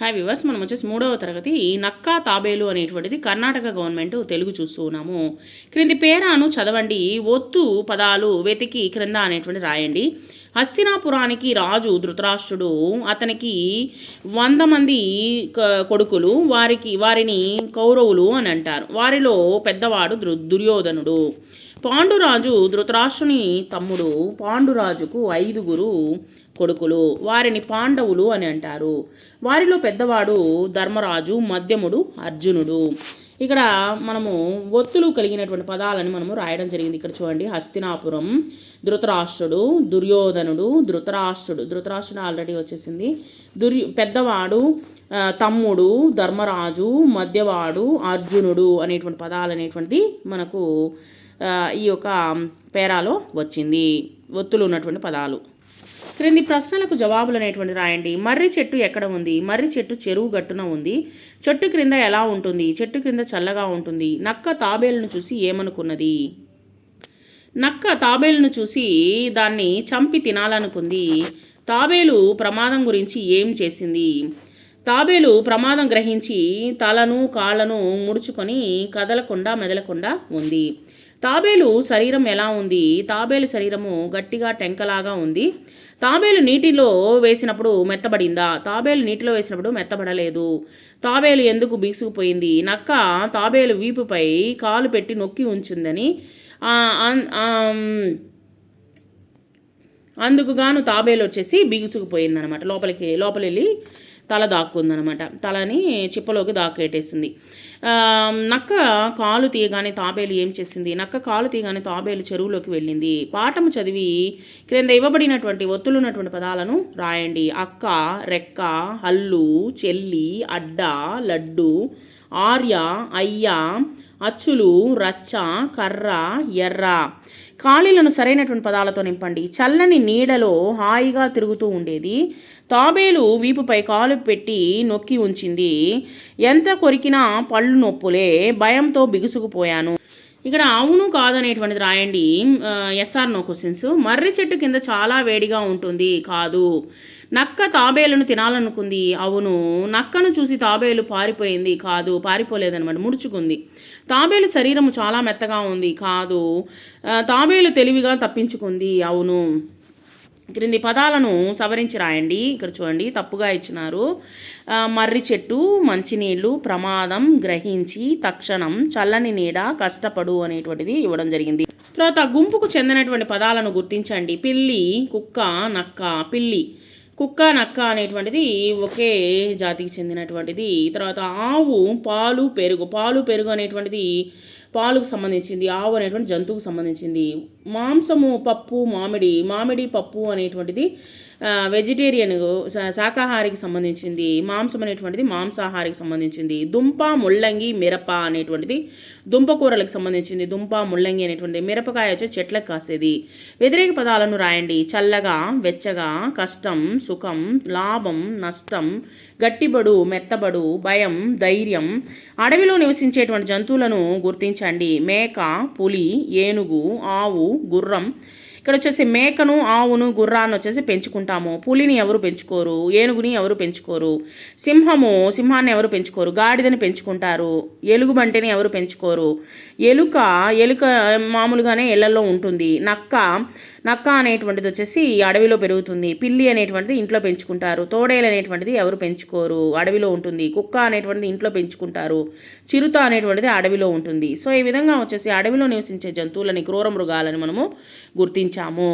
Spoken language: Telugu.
హాయ్ వివర్స్ మనం వచ్చేసి మూడవ తరగతి నక్కా తాబేలు అనేటువంటిది కర్ణాటక గవర్నమెంట్ తెలుగు చూస్తూ ఉన్నాము క్రింది పేరాను చదవండి. ఒత్తు పదాలు వెతికి క్రింద అనేటువంటి రాయండి. హస్తినాపురానికి రాజు ధృతరాష్ట్రుడు. అతనికి వంద మంది క- కొడుకులు. వారికి వారిని కౌరవులు అని అంటారు. వారిలో పెద్దవాడు దృ దుర్యోధనుడు. పాండురాజు ధృతరాష్ట్రుని తమ్ముడు. పాండురాజుకు ఐదుగురు కొడుకులు వారిని పాండవులు అని అంటారు. వారిలో పెద్దవాడు ధర్మరాజు మధ్యముడు అర్జునుడు. ఇక్కడ మనము ఒత్తులు కలిగినటువంటి పదాలని మనము రాయడం జరిగింది ఇక్కడ చూడండి. హస్తినాపురం ధృతరాష్ట్రుడు దుర్యోధనుడు ధృతరాష్ట్రుడు. ధృతరాష్ట్రుడు ఆల్రెడీ వచ్చేసింది. దుర్యు పెద్దవాడు తమ్ముడు ధర్మరాజు మధ్యవాడు అర్జునుడు అనేటువంటి పదాలు అనేటువంటిది మనకు ఈ యొక్క పేరాలో వచ్చింది. ఒత్తులు ఉన్నటువంటి పదాలు. క్రింది ప్రశ్నలకు జవాబులు అనేటువంటి రాయండి. మర్రి చెట్టు ఎక్కడ ఉంది? మర్రి చెట్టు చెరువు గట్టున ఉంది. చెట్టు క్రింద ఎలా ఉంటుంది? చెట్టు క్రింద చల్లగా ఉంటుంది. నక్క తాబేలును చూసి ఏమనుకున్నది? నక్క తాబేలును చూసి దాన్ని చంపి తినాలనుకుంది. తాబేలు ప్రమాదం గురించి ఏం చేసింది? తాబేలు ప్రమాదం గ్రహించి తలను కాళ్ళను ముడుచుకొని కదలకుండా మెదలకుండా ఉంది. తాబేలు శరీరం ఎలా ఉంది? తాబేలు శరీరము గట్టిగా టెంకలాగా ఉంది. తాబేలు నీటిలో వేసినప్పుడు మెత్తబడిందా? తాబేలు నీటిలో వేసినప్పుడు మెత్తబడలేదు. తాబేలు ఎందుకు బీసుకుపోయింది నక్క తాబేలు వీపుపై కాలు పెట్టి నొక్కి ఉంచుందని. అన్- అందుకు గాను తాబేలు వచ్చేసి బిగుసుకుపోయిందనమాట లోపలికి లోపలి వెళ్ళి తల దాక్కుందనమాట. తలని చిప్పలోకి దాక్కేటేసింది నక్క కాలు తీయగానే తాబేలు ఏం చేసింది? నక్క కాలు తీయగానే తాబేలు చెరువులోకి వెళ్ళింది. పాఠము చదివి క్రింద ఇవ్వబడినటువంటి ఒత్తులున్నటువంటి పదాలను రాయండి. అక్క రెక్క హల్లు చెల్లి అడ్డ లడ్డు ఆర్య అయ్య అచ్చులు రచ్చ కర్ర ఎర్ర. ఖాళీలను సరైనటువంటి పదాలతో నింపండి. చల్లని నీడలో హాయిగా తిరుగుతూ ఉండేది. తాబేలు వీపుపై కాలు పెట్టి నొక్కి ఉంచింది. ఎంత కొరికినా పళ్ళు నొప్పులే భయంతో బిగుసుకుపోయాను. ఇక్కడ అవును కాదనేటువంటిది రాయండి ఎస్ఆర్ నో క్వశ్చన్స్. మర్రి చెట్టు కింద చాలా వేడిగా ఉంటుంది. కాదు. నక్క తాబేలును తినాలనుకుంది. అవును నక్కను చూసి తాబేలు పారిపోయింది. కాదు పారిపోలేదనమాట ముడుచుకుంది. తాబేలు శరీరము చాలా మెత్తగా ఉంది. కాదు తాబేలు తెలివిగా తప్పించుకుంది. అవును. క్రింది పదాలను సవరించి రాయండి. ఇక్కడ చూడండి తప్పుగా ఇచ్చినారు. మర్రి చెట్టు మంచినీళ్ళు ప్రమాదం గ్రహించి తక్షణం చల్లని నీడ కష్టపడు అనేటువంటిది ఇవ్వడం జరిగింది. తర్వాత గుంపుకు చెందినటువంటి పదాలను గుర్తించండి. పిల్లి కుక్క నక్క పిల్లి. కుక్క నక్క అనేటువంటిది ఒకే జాతికి చెందినటువంటిది. తర్వాత ఆవు పాలు పెరుగు పాలు పెరుగు అనేటువంటిది పాలుకు సంబంధించింది ఆవు అనేటువంటి జంతువుకు సంబంధించింది. మాంసము పప్పు మామిడి మామిడి పప్పు అనేటువంటిది వెజిటేరియన్ శా- శాకాహారికి సంబంధించింది. మాంసం అనేటువంటిది మాంసాహారికి సంబంధించింది. దుంప ముల్లంగి మిరప అనేటువంటిది దుంప కూరలకు సంబంధించింది. దుంప ముల్లంగి అనేటువంటి మిరపకాయ వచ్చే చెట్లకు కాసేది. వ్యతిరేక పదాలను రాయండి. చల్లగా వెచ్చగా కష్టం సుఖం లాభం నష్టం గట్టిబడు మెత్తబడు భయం ధైర్యం. అడవిలో నివసించేటువంటి జంతువులను గుర్తించి గమనించండి మేక పులి ఏనుగు ఆవు గుర్రం ఇక్కడ వచ్చేసి మేకను ఆవును గుర్రాన్ని వచ్చేసి పెంచుకుంటాము. పులిని ఎవరు పెంచుకోరు? ఏనుగుని ఎవరు పెంచుకోరు? సింహము సింహాన్ని ఎవరు పెంచుకోరు? గాడిదని పెంచుకుంటారు. ఎలుగుబంటిని ఎవరు పెంచుకోరు? ఎలుక ఎలుక మామూలుగానే ఇళ్ళలో ఉంటుంది. నక్క నక్క అనేటువంటిది వచ్చేసి అడవిలో పెరుగుతుంది. పిల్లి అనేటువంటిది ఇంట్లో పెంచుకుంటారు. తోడేలు అనేటువంటిది ఎవరు పెంచుకోరు? అడవిలో ఉంటుంది. కుక్క అనేటువంటిది ఇంట్లో పెంచుకుంటారు. చిరుత అనేటువంటిది అడవిలో ఉంటుంది. సో ఈ విధంగా వచ్చేసి అడవిలో నివసించే జంతువులని క్రూర మృగాలని మనము గుర్తించాము চামো